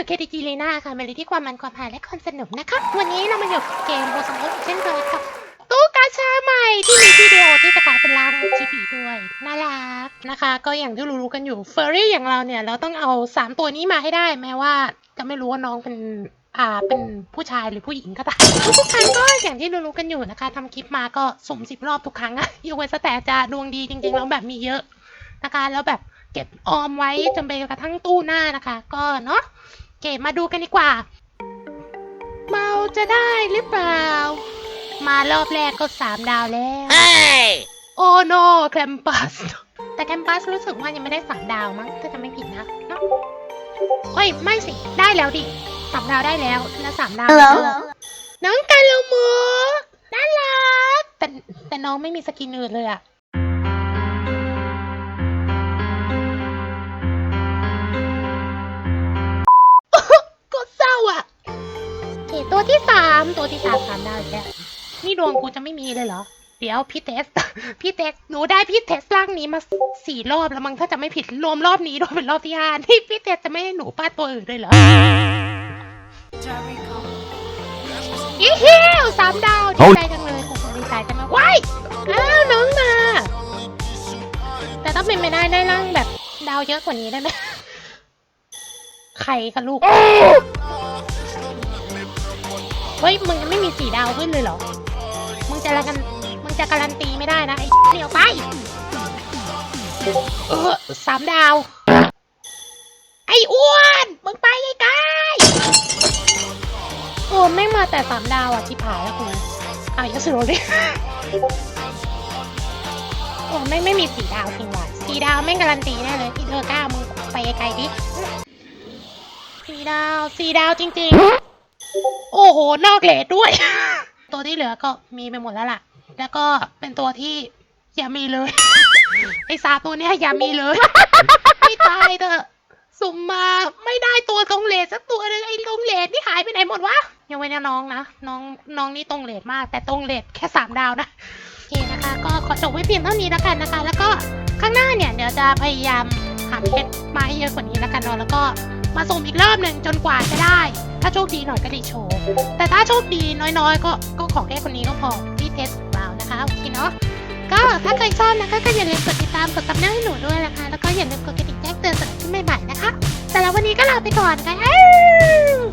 นูเคดีจีลีน่าค่ะมาเลีที่ความมันความหาและความสนุกนะคะ วันนี้เรามาอยู่กับเกมโบสมอเช่นเคยกับตู้กาชาใหม่ที่มีวิดีโอที่จะกลายเป็นร่างจีบีด้วย น่ารักนะคะ ก็อย่างที่รู้ๆกันอยู่เฟอร์รี่อย่างเราเนี่ยเราต้องเอา 3 ตัวนี้มาให้ได้ แม้ว่าจะไม่รู้ว่าน้องเป็นอ่าเป็นผู้ชายหรือผู้หญิงก็ตามทุกครั้งก็อย่างที่รู้ๆกันอยู่นะคะทำคลิปมาก็สุ่มสิบรอบทุกครั้งอะยกเว้นสแต่จะดวงดีจริงๆแล้วแบบมีเยอะนะคะ แล้วแบบเก็บออมไว้จนไปกระทั่งตู้หน้านะคะ ก็เนาะ เก็บมาดูกันดีกว่า เมาจะได้หรือเปล่า มารอบแรกก็สามดาวแล้ว Hey! โอ้โนแคมปัส แต่แคมปัสรู้สึกว่ายังไม่ได้สามดาวมั้งถ้าจะไม่ผิดนะเนาะเอ้ย ไม่สิ ได้แล้วดิสามดาวได้แล้ว แล้วสามดาว Hello? น้องกาโลโมน่ารักแต่แต่น้องไม่มีสกินอื่นเลยอะ ตัวที่สามตัวที่สามสามดาวอีกแล้วนี่ดวงกูจะไม่มีเลยเหรอ เดี๋ยวพี่เทส พี่เทสหนูได้พี่เทสร่างนี้มาสี่รอบแล้วมั้งถ้าจะไม่ผิดรวมรอบนี้ด้วยเป็นรอบที่ห้านี่พี่เทสจะไม่ให้หนูป้าดตัวอื่นเลยเหรออีเหี้ยวสามดาวดีใจจังเลยโอ้โหดีใจจังเลยว้ายอ้าวน้องมา แต่ต้องเป็นไม่ได้ได้ร่างแบบดาวเยอะกว่านี้ได้ไหมใครกันลูก เฮ้ย มึงยังไม่มีสีดาวขึ้นเลยเหรอ มึงจะละกัน มึงจะการันตีไม่ได้นะ ไอ้เดี๋ยวไป เออสามดาว ไอ้อ้วน มึงไปไกลๆโอ้ไม่มาแต่สามดาวอะชิบหายแล้วคุณอ้ายัสโรดิโอ้ไม่ไม่มีสีดาวจริงว่ะสีดาวไม่งการันตีแน่เลยที่เธอกล้ามึงไปไกลดิสีดาวสีดาวจริงๆ โอ้โห นอกเลทด้วย ตัวที่เหลือก็มีไปหมดแล้วล่ะ แล้วก็เป็นตัวที่อย่ามีเลย ไอ้สามตัวเนี้ยอย่ามีเลย ไม่ตายเถอะสุ่มมาไม่ได้ตัวตรงเลทสักตัวเลยไอ้ตรงเลทนี่หายไปไหนหมดวะยังไว้นะน้องนะน้องน้องนี่ตรงเลทมาก แต่ตรงเลทแค่สามดาวนะโอเคนะคะ ก็ขอจบไว้เพียงเท่านี้แล้วกันนะคะ แล้วก็ข้างหน้าเนี่ยเดี๋ยวจะพยายามหาเพชรมาให้เยอะกว่านี้แล้วกันเนาะแล้วก็มาสุ่มอีกรอบหนึ่งจนกว่าจะได้ ถ้าโชคดีหน่อยก็ได้โชว์แต่ถ้าโชคดีน้อยๆ ก็ก็ขอแค่คนนี้ก็พอที่เทสของเรานะคะโอเคเนาะก็ถ้าใครชอบนะคะก็อย่าลืมกดติดตามกดตับหน้าให้หนูด้วยนะคะ แล้วก็อย่าลืมกดกระดิ่งแจ้งเตือนสำหรับที่ใหม่ๆนะคะแต่แล้วันนี้ก็ลาไปก่อนค่ะค่ะ